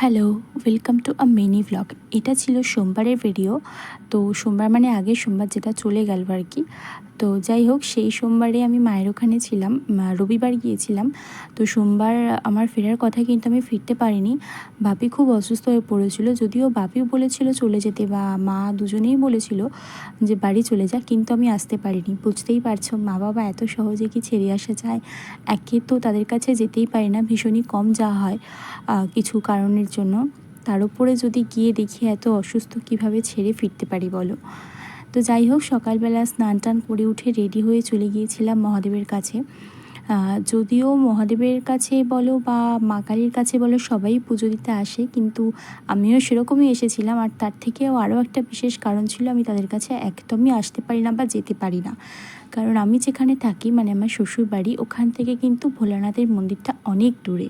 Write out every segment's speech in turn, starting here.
Hello welcome to a mini vlog এটা ছিল সোমবারের ভিডিও তো সোমবার মানে আগে সোমবার যেটা চলে গেল আর কি। তো যাই হোক, সেই সোমবারে আমি মায়ের ওখানে ছিলাম রবিবার গিয়েছিলাম। তো সোমবার আমার ফেরার কথা কিন্তু আমি ফিরতে পারিনি। বাপি খুব অসুস্থ হয়ে পড়েছিল, যদিও বাপিও বলেছিল চলে যেতে বা মা দুজনেই বলেছিল যে বাড়ি চলে যা, কিন্তু আমি আসতে পারিনি। বুঝতেই পারছ, মা বাবা এত সহজে কি ছেড়ে আসা যায়? একে তো তাদের কাছে যেতেই পারি না, ভীষণই কম যাওয়া হয়। কিছু কারণের জন্য। তার উপরে যদি গিয়ে দেখি এত অসুস্থ, কীভাবে ছেড়ে ফিরতে পারি বলো? তো যাই হোক, সকালবেলা স্নান টান করে উঠে রেডি হয়ে চলে গিয়েছিলাম মহাদেবের কাছে। যদিও মহাদেবের কাছে বলো বা মা কালীর কাছে বলো, সবাই পুজো দিতে আসে, কিন্তু আমিও সেরকমই এসেছিলাম। আর তার থেকেও আরও একটা বিশেষ কারণ ছিল, আমি তাদের কাছে একদমই আসতে পারি না বা যেতে পারি না। কারণ আমি যেখানে থাকি মানে আমার শ্বশুর বাড়ি, ওখান থেকে কিন্তু ভোলানাথের মন্দিরটা অনেক দূরে।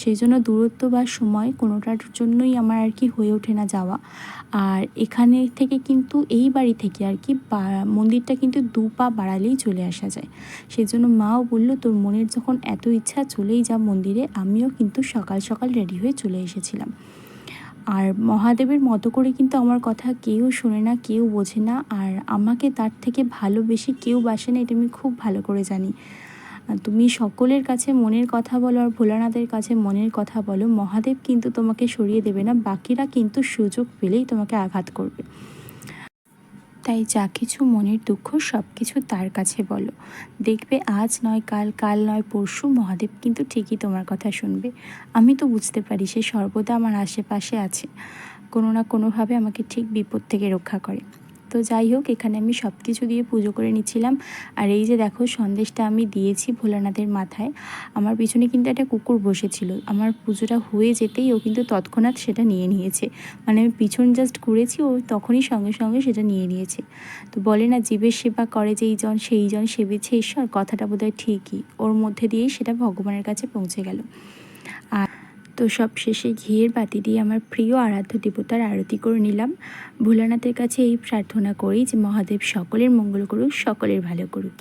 সেই জন্য দূরত্ব বা সময় কোনোটার জন্যই আমার আর কি হয়ে ওঠে না যাওয়া। আর এখানে থেকে কিন্তু, এই বাড়ি থেকে আর কি মন্দিরটা কিন্তু দু পা বাড়ালেই চলে আসা যায়। সেই জন্য মাও বলল, তোর মনের যখন এত ইচ্ছা চলেই যা মন্দিরে, আমিও কিন্তু সকাল সকাল রেডি হয়ে চলে এসেছিলাম। আর মহাদেবের মতো করে কিন্তু আমার কথা কেউ শোনে না, কেউ বোঝে না। আর আমাকে তার থেকে ভালোবেসে কেউ বাসে না, এটা আমি খুব ভালো করে জানি। তুমি সকলের কাছে মনের কথা বলো আর ভোলানাথের কাছে মনের কথা বলো। মহাদেব কিন্তু তোমাকে সরিয়ে দেবে না, বাকিরা কিন্তু সুযোগ পেলেই তোমাকে আঘাত করবে। তাই যা কিছু মনের দুঃখ সব কিছু তার কাছে বলো। দেখবে আজ নয়, কাল কাল নয়, পরশু, মহাদেব কিন্তু ঠিকই তোমার কথা শুনবে। আমি তো বুঝতে পারি সে সর্বদা আমার আশেপাশে আছে। কোনো না কোনোভাবে আমাকে ঠিক বিপদ থেকে রক্ষা করে। তো যাই হোক, এখানে আমি সব কিছু দিয়ে পুজো করে নিচ্ছিলাম। আর এই যে দেখো, সন্দেশটা আমি দিয়েছি ভোলানাথের মাথায়। আমার পিছনে কিন্তু একটা কুকুর বসেছিল। আমার পুজোটা হয়ে যেতেই ও কিন্তু তৎক্ষণাৎ সেটা নিয়ে নিয়েছে। মানে আমি পিছন জাস্ট ঘুরেছি, ও তখনই সঙ্গে সঙ্গে সেটা নিয়ে নিয়েছে। তো বলে না, জীবের সেবা করে যেই জন, সেই জন সেবেছে ঈশ্বর। কথাটা বোধহয় ঠিকই। ওর মধ্যে দিয়েই সেটা ভগবানের কাছে পৌঁছে গেল। তো সব শেষে ঘিয়ের বাতি দিয়ে আমার প্রিয় আরাধ্য দেবতার আরতি করে নিলাম। ভোলানাথের কাছে এই প্রার্থনা করি যে মহাদেব সকলের মঙ্গল করুক, সকলের ভালো করুক।